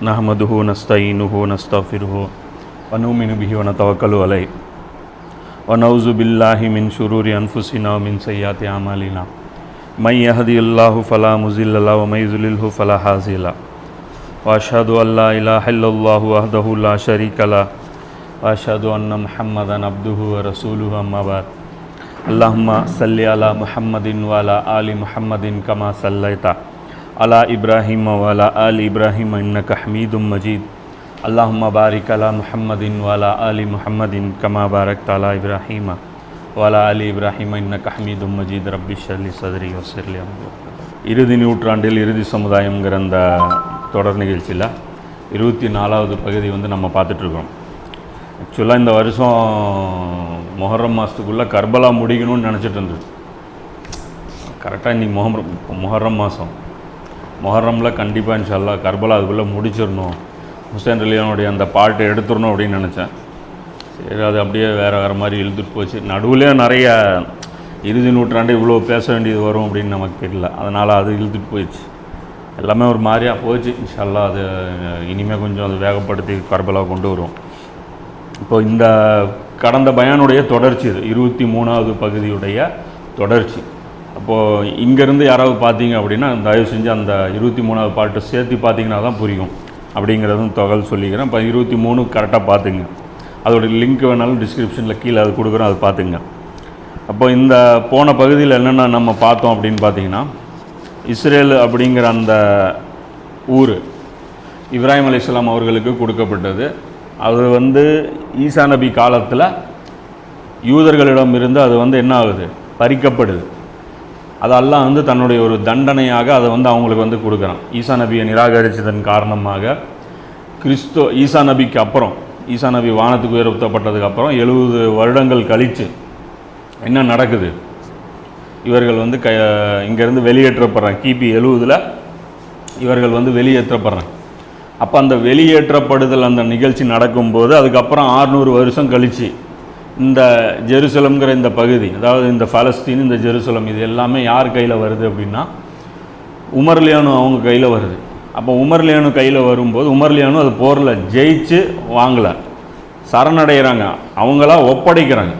نحمده ونستعينه ونستغفره ونؤمن به ونتوكل عليه. ونعوذ بالله من شرور أنفسنا ومن سيئات أعمالنا. من يهدي الله فلا مضل له ومن يضلله فلا هادي له. وأشهد أن لا إله إلا الله وحده لا شريك له. وأشهد أن محمدا عبده ورسوله أما بعد. اللهم صل على محمد وعلى آل محمد كما صليت. அலா இப்ராஹிம் வலா அல் இப்ராஹிம் இன்னக ஹமீதும் மஜீத் அல்லாஹும் பாரிக் அலா முஹம்மதின் வலா அலி முஹம்மதின் கமா பாரக் தலா இப்ராஹிமா வலா அலி இப்ராஹிம் இன்னக ஹமீதும் மஜீத் ரப்பிஷ் அலி சதுரி வசர்லி இறுதி நூற்றாண்டில் இறுதி சமுதாயங்கிற அந்த தொடர் நிகழ்ச்சியில் இருபத்தி நாலாவது பகுதி வந்து நம்ம பார்த்துட்ருக்கோம் ஆக்சுவலாக இந்த வருஷம் மொஹரம் மாதத்துக்குள்ளே கர்பலா முடிக்கணும்னு நினச்சிட்டு இருந்துச்சு கரெக்டாக இன்றைக்கி மொஹரம் மொஹரம் மாதம் மொஹரமில் கண்டிப்பாக இன்ஷால்லா கர்பலா அதுக்குள்ளே முடிச்சிடணும். ஹுசேன் ரலியானுடைய அந்த பாட்டை எடுத்துடணும் அப்படின்னு நினச்சேன். சரி அது அப்படியே வேறு வேறு மாதிரி இழுத்துட்டு போச்சு. நடுவுலேயே நிறைய இறுதி நூற்றாண்டு இவ்வளோ பேச வேண்டியது வரும் அப்படின்னு நமக்கு தெரியல. அதனால் அது இழுத்துட்டு போயிடுச்சு. எல்லாமே ஒரு மாதிரியாக போச்சு. இன்ஷால்லா அது இனிமேல் கொஞ்சம் அது வேகப்படுத்தி கர்பலா கொண்டு வருவோம் இப்போ இந்த கடந்த பயானுடைய தொடர்ச்சி இது. இருபத்தி மூணாவது பகுதியுடைய தொடர்ச்சி. இப்போது இங்கேருந்து யாராவது பார்த்தீங்க அப்படின்னா தயவு செஞ்சு அந்த இருபத்தி மூணாவது பாட்டு சேர்த்து பார்த்தீங்கன்னா தான் புரியும். அப்படிங்கிறதும் தகவல் சொல்லிக்கிறேன். இப்போ இருபத்தி மூணு கரெக்டாக பார்த்துங்க. அதோடய லிங்க் வேணாலும் டிஸ்கிரிப்ஷனில் கீழே அது கொடுக்குறோம் அது பார்த்துங்க. அப்போ இந்த போன பகுதியில் என்னென்ன நம்ம பார்த்தோம் அப்படின்னு பார்த்தீங்கன்னா இஸ்ரேல் அப்படிங்கிற அந்த ஊர் இப்ராஹிம் அலைஹிஸ்ஸலாம் அவர்களுக்கு கொடுக்கப்பட்டது. அது வந்து ஈசா நபி காலத்தில் யூதர்களிடம் இருந்து அது வந்து என்ன ஆகுது? பறிக்கப்படுது. அதெல்லாம் வந்து தன்னுடைய ஒரு தண்டனையாக அதை வந்து அவங்களுக்கு வந்து கொடுக்குறான் ஈசா நபியை நிராகரித்ததன் காரணமாக கிறிஸ்தோ ஈசா நபிக்கு அப்புறம் ஈசா நபி வானத்துக்கு உயர்த்தப்பட்டதுக்கு அப்புறம் எழுபது வருடங்கள் கழித்து என்ன நடக்குது? இவர்கள் வந்து க இங்கேருந்து வெளியேற்றப்படுறாங்க. கிபி எழுவதில் இவர்கள் வந்து வெளியேற்றப்படுறாங்க. அப்போ அந்த வெளியேற்றப்படுதல் அந்த நிகழ்ச்சி நடக்கும்போது அதுக்கப்புறம் ஆறுநூறு வருஷம் கழித்து இந்த ஜெருசலம்ங்கிற இந்த பகுதி அதாவது இந்த பலஸ்தீன் இந்த ஜெருசலம் இது எல்லாமே யார் கையில் வருது அப்படின்னா உமர்லியானு அவங்க கையில் வருது. அப்போ உமர்லியானு கையில் வரும்போது உமர்லியானு அது போரில் ஜெயிச்சு வாங்கலை. சரணடைகிறாங்க அவங்களா ஒப்படைக்கிறாங்க.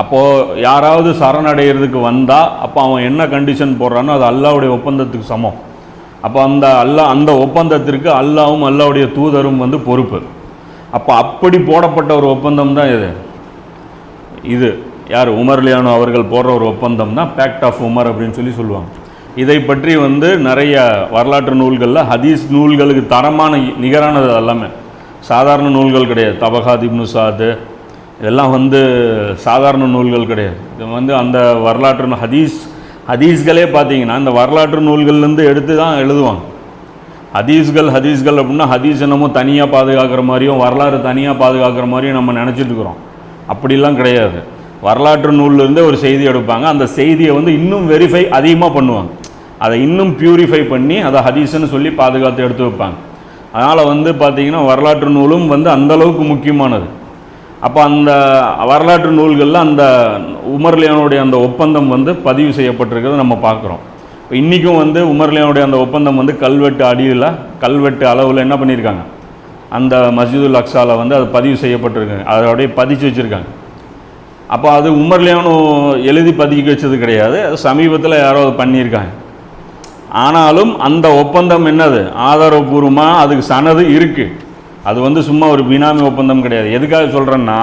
அப்போது யாராவது சரணடைகிறதுக்கு வந்தால் அப்போ அவன் என்ன கண்டிஷன் போடுறானோ அது அல்லாவுடைய ஒப்பந்தத்துக்கு சமம். அப்போ அந்த அல்லா அந்த ஒப்பந்தத்திற்கு அல்லாவும் அல்லாவுடைய தூதரும் வந்து பொறுப்பு. அப்போ அப்படி போடப்பட்ட ஒரு ஒப்பந்தம் தான் இது. இது யார் உமர்லியானோ அவர்கள் போடுற ஒரு ஒப்பந்தம் தான் பேக்ட் ஆஃப் உமர் அப்படின்னு சொல்லி சொல்லுவாங்க. இதை பற்றி வந்து நிறைய வரலாற்று நூல்களில் ஹதீஸ் நூல்களுக்கு தரமான நிகரானது எல்லாமே. சாதாரண நூல்கள் கிடையாது. தபகாத் இப்னு சாது இதெல்லாம் வந்து சாதாரண நூல்கள் கிடையாது. இது வந்து அந்த வரலாற்று ஹதீஸ் ஹதீஸ்களே பார்த்தீங்கன்னா இந்த வரலாற்று நூல்கள்லேருந்து எடுத்து தான் எழுதுவாங்க. ஹதீஸ்கள் ஹதீஸ்கள் அப்படின்னா ஹதீஸ் என்னமோ தனியாக பாதுகாக்கிற மாதிரியும் வரலாறு தனியாக பாதுகாக்கிற மாதிரியும் நம்ம நினச்சிட்டு இருக்கிறோம். அப்படிலாம் கிடையாது. வரலாற்று நூல்லேருந்து ஒரு செய்தி எடுப்பாங்க. அந்த செய்தியை வந்து இன்னும் வெரிஃபை அதிகமாக பண்ணுவாங்க. அதை இன்னும் பியூரிஃபை பண்ணி அதை ஹதீஸ்னு சொல்லி பாதுகாத்து எடுத்து வைப்பாங்க. அதனால் வந்து பார்த்திங்கன்னா வரலாற்று நூலும் வந்து அந்தளவுக்கு முக்கியமானது. அப்போ அந்த வரலாற்று நூல்களில் அந்த உமர்லியானுடைய அந்த ஒப்பந்தம் வந்து பதிவு செய்யப்பட்டிருக்கிறத நம்ம பார்க்குறோம் இப்போ இன்றைக்கும் வந்து உமர்லியானுடைய அந்த ஒப்பந்தம் வந்து கல்வெட்டு அடியில் கல்வெட்டு அளவில் என்ன பண்ணியிருக்காங்க அந்த மஸ்ஜிதுல் அக்ஸாவில் வந்து அது பதிவு செய்யப்பட்டிருக்காங்க அதோடைய பதிச்சு வச்சுருக்காங்க. அப்போ அது உமர்லியானு எழுதி பதுக்கி வச்சது கிடையாது. அது சமீபத்தில் யாரோ அது பண்ணியிருக்காங்க. ஆனாலும் அந்த ஒப்பந்தம் என்னது? ஆதாரபூர்வமாக அதுக்கு சனது இருக்குது அது வந்து சும்மா ஒரு பினாமி ஒப்பந்தம் கிடையாது. எதுக்காக சொல்கிறேன்னா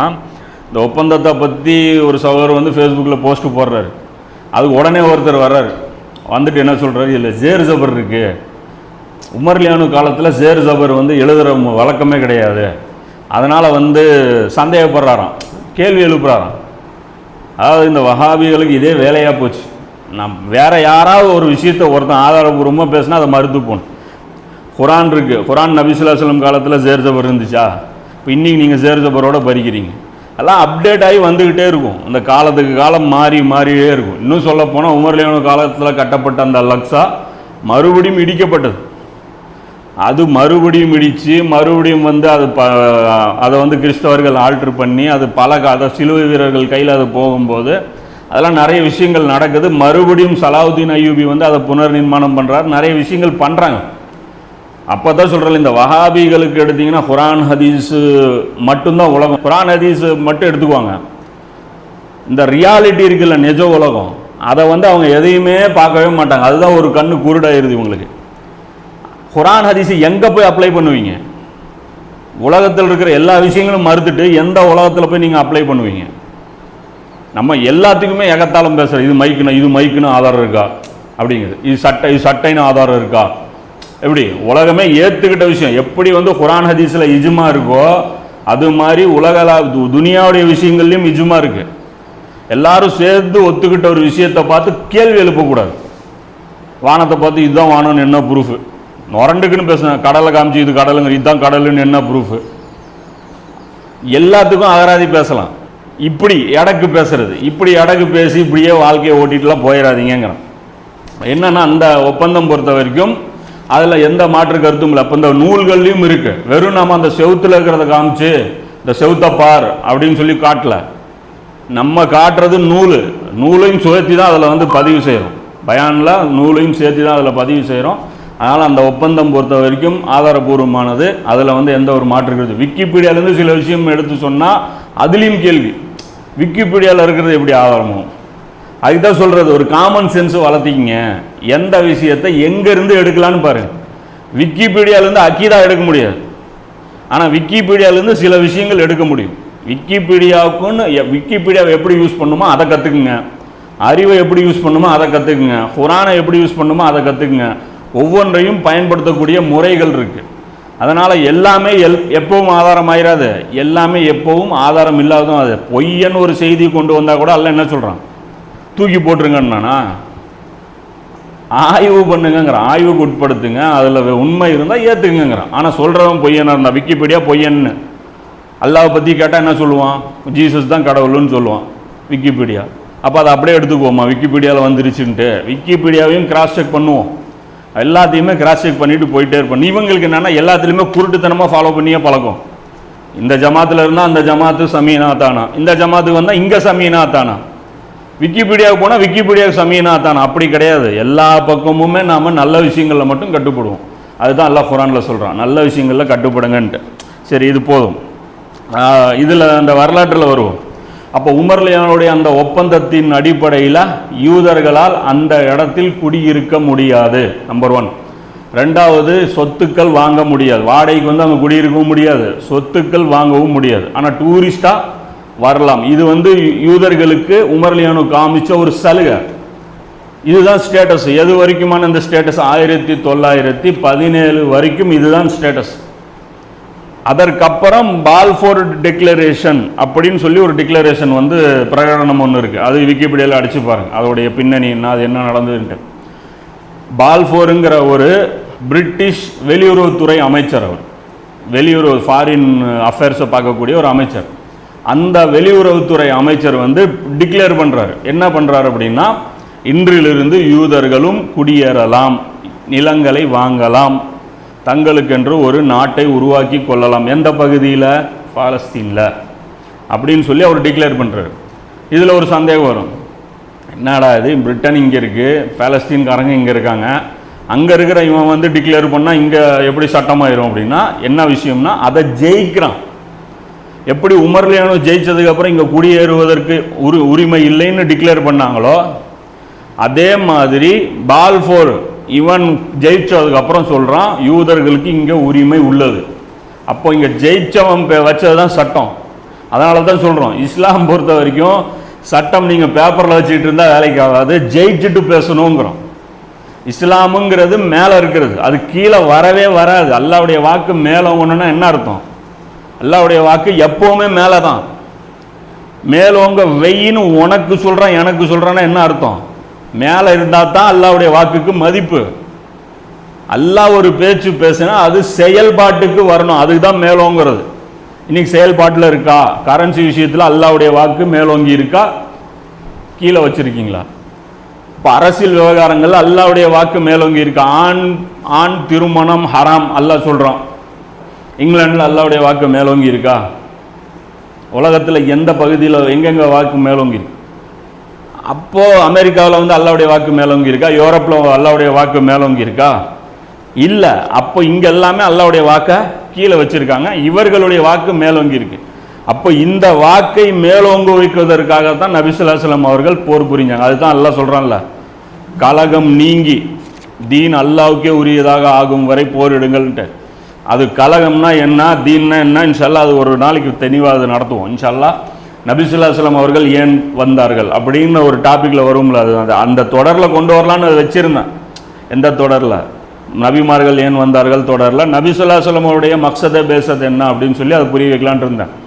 இந்த ஒப்பந்தத்தை பற்றி ஒரு சகோதரர் வந்து ஃபேஸ்புக்கில் போஸ்ட்டு போடுறாரு. அதுக்கு உடனே ஒருத்தர் வர்றாரு. வந்துட்டு என்ன சொல்கிறாரு இல்லை ஜேர் ஜபர் இருக்குது உமர்லியானு காலத்தில் ஜேர் ஜபர் வந்து எழுதுகிற வழக்கமே கிடையாது. அதனால் வந்து சந்தேகப்படுறாராம். கேள்வி எழுப்புறாராம். அதாவது இந்த வகாபிகளுக்கு இதே வேலையாக போச்சு. நம் வேறு யாராவது ஒரு விஷயத்தை ஒருத்தன் ஆதாரபூர்வமாக பேசினா அதை மறுத்து போகணும். குரான் இருக்குது குரான் நபிசுல்லாசலம் காலத்தில் ஜேர்ஜபர் இருந்துச்சா? இப்போ இன்றைக்கி நீங்கள் ஜேர்ஜபரோட பறிக்கிறீங்க எல்லாம் அப்டேட் ஆகி வந்துக்கிட்டே இருக்கும். அந்த காலத்துக்கு காலம் மாறி மாறியே இருக்கும். இன்னும் சொல்லப்போனால் போனால் காலத்தில் கட்டப்பட்ட அந்த லக்ஸா மறுபடியும் இடிக்கப்பட்டது. அது மறுபடியும் இடித்து மறுபடியும் வந்து அது ப அதை வந்து கிறிஸ்தவர்கள் ஆல்ட்ரு பண்ணி அது பல அதை சிலுவை வீரர்கள் கையில் அது போகும்போது அதெல்லாம் நிறைய விஷயங்கள் நடக்குது. மறுபடியும் சலாவுதீன் ஐயூபி வந்து அதை புனர் நிர்மாணம் பண்ணுறாரு நிறைய விஷயங்கள் பண்ணுறாங்க அப்போ தான் சொல்கிறேன் இந்த வஹாபிகளுக்கு எடுத்தீங்கன்னா குரான் ஹதீஸு மட்டும்தான் உலகம். குரான் ஹதீஸு மட்டும் எடுத்துக்குவாங்க. இந்த ரியாலிட்டி இருக்குல்ல நிஜ உலகம். அதை வந்து அவங்க எதையுமே பார்க்கவே மாட்டாங்க. அதுதான் ஒரு கண்ணு குருடாயிருது இவங்களுக்கு. குரான் ஹதீஸு எங்கே போய் அப்ளை பண்ணுவீங்க? உலகத்தில் இருக்கிற எல்லா விஷயங்களும் மறுத்துட்டு எந்த உலகத்தில் போய் நீங்கள் அப்ளை பண்ணுவீங்க? நம்ம எல்லாத்துக்குமே எகத்தாலும் பேசுகிறோம் இது மைக்குன்னு இது மைக்குன்னு ஆதாரம் இருக்கா? அப்படிங்குது. இது சட்டை இது சட்டைன்னு ஆதாரம் இருக்கா? எப்படி? உலகமே ஏற்றுக்கிட்ட விஷயம். எப்படி வந்து குரான் ஹதீஸில் இஜுமா இருக்கோ அது மாதிரி உலகளா து- துனியாவுடைய விஷயங்கள்லையும் இஜுமா இருக்கு. எல்லாரும் சேர்ந்து ஒத்துக்கிட்ட ஒரு விஷயத்தை பார்த்து கேள்வி எழுப்பக்கூடாது. வானத்தை பார்த்து இதுதான் வானம்னு என்ன ப்ரூஃப் நொரண்டுக்குன்னு பேசுனேன் கடலை காமிச்சு இது கடலுங்க இதுதான் கடலுன்னு என்ன ப்ரூஃப் எல்லாத்துக்கும் அகராதி பேசலாம். இப்படி எடக்கு பேசுறது. இப்படி எடக்கு பேசி இப்படியே வாழ்க்கையை ஓட்டிகிட்டுலாம் போயிடாதீங்கிறேன் என்னன்னா அந்த ஒப்பந்தம் பொறுத்த வரைக்கும் அதில் எந்த மாற்று கருத்தும் இல்லை. அப்போ இந்த நூல்கள்லையும் இருக்கு. வெறும் நம்ம அந்த செவுத்தில் இருக்கிறத காமிச்சு இந்த செவுத்த பார் அப்படின்னு சொல்லி காட்டல. நம்ம காட்டுறது நூல். நூலையும் சேர்த்து தான் அதில் வந்து பதிவு செய்கிறோம் பயானில் நூலையும் சேர்த்து தான் அதில் பதிவு செய்கிறோம் அதனால் அந்த ஒப்பந்தம் பொறுத்த வரைக்கும் ஆதாரபூர்வமானது. அதில் வந்து எந்த ஒரு மாற்று கருத்து. விக்கிபீடியாவிலேருந்து சில விஷயம் எடுத்து சொன்னால் அதுலேயும் கேள்வி. விக்கிபீடியாவில் இருக்கிறது எப்படி ஆதாரமாகும் அதுதான் சொல்கிறது ஒரு காமன் சென்ஸ் வளர்த்திக்கிங்க. எந்த விஷயத்தை எங்கேருந்து எடுக்கலான்னு பாருங்கள் விக்கிபீடியாவிலேருந்து அக்கீதா எடுக்க முடியாது. ஆனால் விக்கிபீடியாவிலேருந்து சில விஷயங்கள் எடுக்க முடியும். விக்கிபீடியாவுக்குன்னு எ- விக்கிபீடியாவை எப்படி யூஸ் பண்ணுமோ அதை கற்றுக்குங்க அறிவை எப்படி யூஸ் பண்ணுமோ அதை கற்றுக்குங்க குரானை எப்படி யூஸ் பண்ணுமோ அதை கற்றுக்குங்க ஒவ்வொன்றையும் பயன்படுத்தக்கூடிய முறைகள் இருக்குது அதனால் எல்லாமே எல் எப்பவும் ஆதாரம் ஆயிராது. எல்லாமே எப்பவும் ஆதாரம் இல்லாததும் அது. பொய்யன்னு ஒரு செய்தி கொண்டு வந்தால் கூட அல்ல என்ன சொல்கிறான் தூக்கி போட்டுருங்கன்னானா ஆய்வு பண்ணுங்கங்கிறான் ஆய்வுக்கு உட்படுத்துங்க. அதில் உண்மை இருந்தால் ஏற்றுக்குங்கிறான் ஆனால் சொல்கிறவன் பொய்யனாக இருந்தால் விக்கிபீடியா பொய்யன்னு. அல்லாவை பற்றி கேட்டால் என்ன சொல்லுவான்? ஜீசஸ் தான் கடவுள்னு சொல்லுவான். விக்கிபீடியா. அப்போ அதை அப்படியே எடுத்துக்குவோமா? விக்கிபீடியாவில் வந்துருச்சுன்ட்டு. விக்கிபீடியாவையும் கிராஸ் செக் பண்ணுவோம். எல்லாத்தையுமே கிராஸ் செக் பண்ணிட்டு போயிட்டே இருப்போம். இவங்களுக்கு என்னென்னா எல்லாத்துலேயுமே குருட்டுத்தனமாக ஃபாலோ பண்ணியே பழக்கம். இந்த ஜமாத்தில் இருந்தால் அந்த ஜமாத்து சமீனா தானா இந்த ஜமாத்துக்கு வந்தால் இங்கே சமீனா தானா விக்கிபீடியாவுக்கு போனால் விக்கிபீடியாவுக்கு சமீனா தானா அப்படி கிடையாது. எல்லா பக்கமுமே நாம் நல்ல விஷயங்களில் மட்டும் கட்டுப்படுவோம். அதுதான் அல்லாஹ் குரானில் சொல்கிறான் நல்ல விஷயங்களில் கட்டுப்படுங்கன்ட்டு. சரி இது போதும். இதில் அந்த வரலாற்றில் வருவோம். அப்போ உமர்லியானுடைய அந்த ஒப்பந்தத்தின் அடிப்படையில் யூதர்களால் அந்த இடத்தில் குடியிருக்க முடியாது நம்பர் ஒன் ரெண்டாவது சொத்துக்கள் வாங்க முடியாது. வாடகைக்கு வந்து அங்கே குடியிருக்கவும் முடியாது. சொத்துக்கள் வாங்கவும் முடியாது. ஆனால் டூரிஸ்டாக வரலாம். இது வந்து யூதர்களுக்கு உமர்லியானு காமிச்ச ஒரு சலுகை. இதுதான் ஸ்டேட்டஸ் எது வரைக்குமான இந்த ஸ்டேட்டஸ் ஆயிரத்தி தொள்ளாயிரத்தி பதினேழு வரைக்கும் இதுதான் ஸ்டேட்டஸ் அதற்கப்புறம் பால்ஃபோர் டிக்ளரேஷன் அப்படின்னு சொல்லி ஒரு டிக்ளரேஷன் வந்து பிரகடனம் ஒன்று இருக்குது அது விக்கிபீடியாவில் அடிச்சு பாருங்க. அதோடைய பின்னணி என்ன அது என்ன நடந்ததுன்ட்டு. பால்ஃபோருங்கிற ஒரு பிரிட்டிஷ் வெளியுறவுத்துறை அமைச்சர் அவர். வெளியுறவு ஃபாரின் அஃபேர்ஸை பார்க்கக்கூடிய ஒரு அமைச்சர். அந்த வெளியுறவுத்துறை அமைச்சர் வந்து டிக்ளேர் பண்ணுறாரு என்ன பண்ணுறாரு அப்படின்னா இன்றிலிருந்து யூதர்களும் குடியேறலாம் நிலங்களை வாங்கலாம் தங்களுக்கென்று ஒரு நாட்டை உருவாக்கி கொள்ளலாம். எந்த பகுதியில்? பாலஸ்தீனில். அப்படின்னு சொல்லி அவர் டிக்ளேர் பண்ணுறாரு இதில் ஒரு சந்தேகம் வரும். என்னடா இது? பிரிட்டன் இங்கே இருக்குது பாலஸ்தீன்காரங்க இங்கே இருக்காங்க. அங்கே இருக்கிற இவன் வந்து டிக்ளேர் பண்ணால் இங்கே எப்படி சட்டமாயிரும் அப்படின்னா என்ன விஷயம்னா அதை ஜெயிக்கிறான். எப்படி உமர்லியானோ ஜெயிச்சதுக்கப்புறம் இங்கே குடியேறுவதற்கு உரி உரிமை இல்லைன்னு டிக்ளேர் பண்ணாங்களோ அதே மாதிரி பால்ஃபோர் இவன் ஜெயிச்சதுக்கப்புறம் சொல்கிறான் யூதர்களுக்கு இங்கே உரிமை உள்ளது. அப்போ இங்கே ஜெயிச்சவன் பே- வச்சது தான் சட்டம். அதனால தான் சொல்கிறோம் இஸ்லாம் பொறுத்த வரைக்கும் சட்டம் நீங்கள் பேப்பரில் வச்சுக்கிட்டு இருந்தால் வேலைக்கு ஆகாது ஜெயிச்சுட்டு பேசணுங்கிறோம். இஸ்லாமுங்கிறது மேலே இருக்கிறது. அது கீழே வரவே வராது. அல்லாவுடைய வாக்கு மேலே ஒன்றுனா என்ன அர்த்தம்? அல்லாவுடைய வாக்கு எப்போவுமே மேலே தான் மேலோங்க வெயின்னு உனக்கு சொல்கிறான் எனக்கு சொல்கிறான்னா என்ன அர்த்தம்? மேலே இருந்தால் தான் அல்லாவுடைய வாக்குக்கு மதிப்பு. அல்லா ஒரு பேச்சு பேசினா அது செயல்பாட்டுக்கு வரணும். அதுக்கு தான் மேலோங்கிறது. இன்னைக்கு செயல்பாட்டில் இருக்கா? கரன்சி விஷயத்தில் அல்லாவுடைய வாக்கு மேலோங்கி இருக்கா? கீழே வச்சிருக்கீங்களா? இப்போ அரசியல் விவகாரங்களில் அல்லாவுடைய வாக்கு மேலோங்கி இருக்கா? ஆண் ஆண் திருமணம் ஹராம் அல்லா சொல்கிறோம் இங்கிலாண்டில் அல்லாவுடைய வாக்கு மேலோங்கி இருக்கா? உலகத்தில் எந்த பகுதியில் எங்கெங்கே வாக்கு மேலோங்கி இருக்கு? அப்போது அமெரிக்காவில் வந்து அல்லாவுடைய வாக்கு மேலோங்கி இருக்கா யூரோப்பில் அல்லாவுடைய வாக்கு மேலோங்கி இருக்கா இல்லை. அப்போ இங்கே எல்லாமே அல்லாவுடைய வாக்கை கீழே வச்சுருக்காங்க. இவர்களுடைய வாக்கு மேலோங்கி இருக்கு அப்போ இந்த வாக்கை மேலோங்க வைப்பதற்காக தான் நபிசுல்லாஸ்லம் அவர்கள் போர் புரிஞ்சாங்க. அதுதான் அல்லாஹ் சொல்கிறான்ல கலகம் நீங்கி தீன் அல்லாவுக்கே உரியதாக ஆகும் வரை போரிடுங்கள்ன்ட்டு. அது கலகம்னா என்ன தீன்னா என்ன? இன்ஷல்லா அது ஒரு நாளைக்கு தெளிவாக அது நடத்துவோம். இன்ஷல்லா நபிசுல்லாஸ்லாம் அவர்கள் ஏன் வந்தார்கள்? அப்படின்னு ஒரு டாப்பிக்கில் வரும்ல அது அந்த- அந்த தொடரில் கொண்டு வரலான்னு அதை வச்சுருந்தேன். எந்த தொடரில்? நபிமார்கள் ஏன் வந்தார்கள் தொடரில்? நபிசுல்லாஸ்லம் மக்சதை மக்சத பேசது என்ன அப்படின்னு சொல்லி அதை புரிய வைக்கலான்ட்டு இருந்தேன்.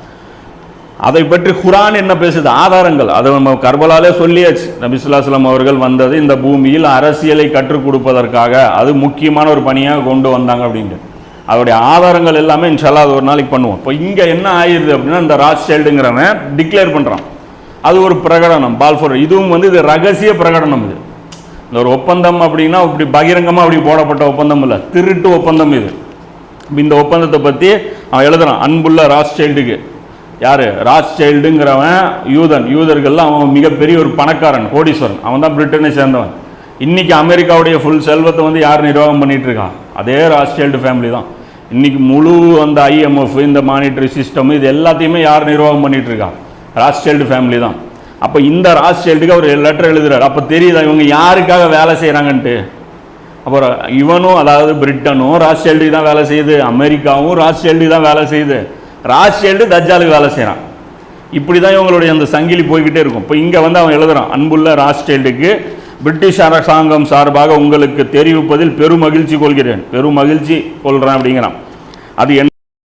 அதை பற்றி குரான் என்ன பேசுது? ஆதாரங்கள். அதை நம்ம கர்பலாலே சொல்லியாச்சு. நபிசுல்லாஸ்லாம் அவர்கள் வந்தது இந்த பூமியில் அரசியலை கற்றுக் கொடுப்பதற்காக அது முக்கியமான ஒரு பணியாக கொண்டு வந்தாங்க அப்படின்ட்டு. அவருடைய ஆதாரங்கள் எல்லாமே இன்ஷால்லா அது ஒரு நாளைக்கு பண்ணுவோம். இப்போ இங்கே என்ன ஆயிருது அப்படின்னா இந்த ராஜ்சைல்டுங்கிறவன் டிக்ளேர் பண்ணுறான் அது ஒரு பிரகடனம் பால்ஃபோர் இதுவும் வந்து இது ரகசிய பிரகடனம் இது. இந்த ஒரு ஒப்பந்தம் அப்படின்னா இப்படி பகிரங்கமாக அப்படி போடப்பட்ட ஒப்பந்தம் இல்லை. திருட்டு ஒப்பந்தம் இது. இந்த ஒப்பந்தத்தை பற்றி அவன் எழுதுறான் அன்புள்ள ராஜ்சைல்டுக்கு. யார்? ராஜ்சைல்டுங்கிறவன் யூதன். யூதர்கள்லாம் அவன் மிகப்பெரிய ஒரு பணக்காரன் கோடீஸ்வரன். அவன் தான் பிரிட்டனை சேர்ந்தவன். இன்றைக்கி அமெரிக்காவுடைய ஃபுல் செல்வத்தை வந்து யார் நிர்வாகம் பண்ணிகிட்டு இருக்கான்? அதே ராஜ்சைல்டு ஃபேமிலி தான். இன்னைக்கு முழு அந்த ஐஎம்எஃப் இந்த மானிட்டரி சிஸ்டம் இது எல்லாத்தையுமே யார் நிர்வாகம் பண்ணிட்டு இருக்கா ராஜ்சைல்டு ஃபேமிலி தான். அப்போ இந்த ராஸ்டெல்டுக்கு அவர் லெட்டர் எழுதுகிறார் அப்போ தெரியுதா இவங்க யாருக்காக வேலை செய்கிறாங்கன்ட்டு அப்புறம் இவனும் அதாவது பிரிட்டனும் ராஜ்சைல்டு தான் வேலை செய்யுது. அமெரிக்காவும் ராஜ்சைல்டு தான் வேலை செய்யுது. ராஸ்டெல்டு தஜ்ஜாலுக்கு வேலை செய்கிறான் இப்படி தான் இவங்களுடைய அந்த சங்கிலி போய்கிட்டே இருக்கும். இப்போ இங்கே வந்து அவன் எழுதுறான் அன்புள்ள ராஸ்டெல்டுக்கு பிரிட்டிஷ் அரசாங்கம் சார்பாக உங்களுக்கு தெரிவிப்பதில் பெரும் மகிழ்ச்சி கொள்கிறேன். பெரும் மகிழ்ச்சி கொள்கிறேன் அப்படிங்கிறான். அது என்ன